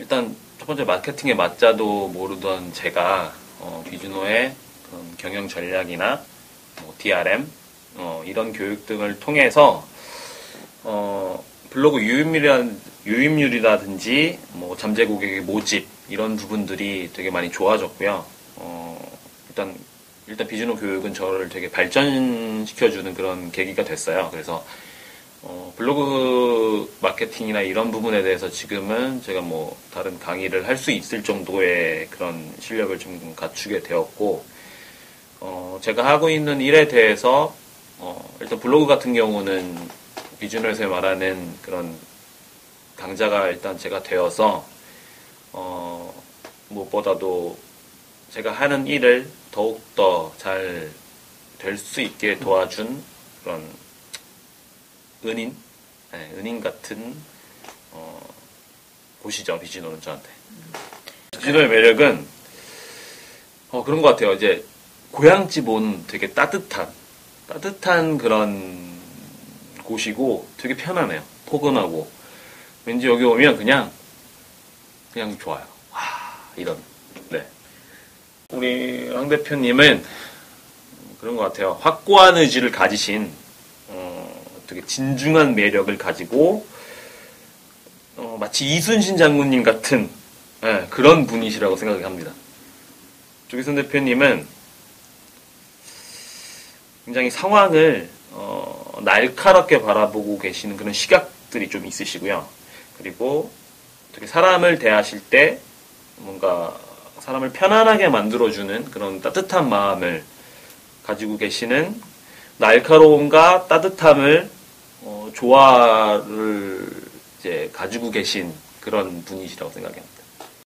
일단 첫 번째 마케팅의 맞자도 모르던 제가 어, 그런 경영 전략이나 뭐 DRM 어, 이런 교육 등을 통해서 어, 블로그 유입률이라, 유입률이라든지 뭐 잠재 고객의 모집 이런 부분들이 되게 많이 좋아졌고요. 어, 일단 일단 비즈노 교육은 저를 되게 발전시켜주는 그런 계기가 됐어요. 그래서 어, 블로그 마케팅이나 이런 부분에 대해서 지금은 제가 뭐 다른 강의를 할 수 있을 정도의 그런 실력을 좀 갖추게 되었고, 어, 제가 하고 있는 일에 대해서, 어, 일단 블로그 같은 경우는 비즈널에서 말하는 그런 강자가 일단 제가 되어서, 어, 무엇보다도 제가 하는 일을 더욱더 잘 될 수 있게 도와준 그런 은인, 네, 은인 같은 어, 곳이죠 비지노는 저한테. 비지노의 매력은 어, 그런 것 같아요. 이제 고향집 온 되게 따뜻한 따뜻한 그런 곳이고 되게 편하네요. 포근하고 왠지 여기 오면 그냥 그냥 좋아요. 와 이런 네. 우리 황 대표님은 그런 것 같아요. 확고한 의지를 가지신 어, 되게 진중한 매력을 가지고 어, 마치 이순신 장군님 같은 예, 그런 분이시라고 생각을 합니다. 조기선 대표님은 굉장히 상황을 어, 날카롭게 바라보고 계시는 그런 시각들이 좀 있으시고요. 그리고 되게 사람을 대하실 때 뭔가 사람을 편안하게 만들어주는 그런 따뜻한 마음을 가지고 계시는 날카로움과 따뜻함을 어, 조화를 이제 가지고 계신 그런 분이시라고 생각합니다.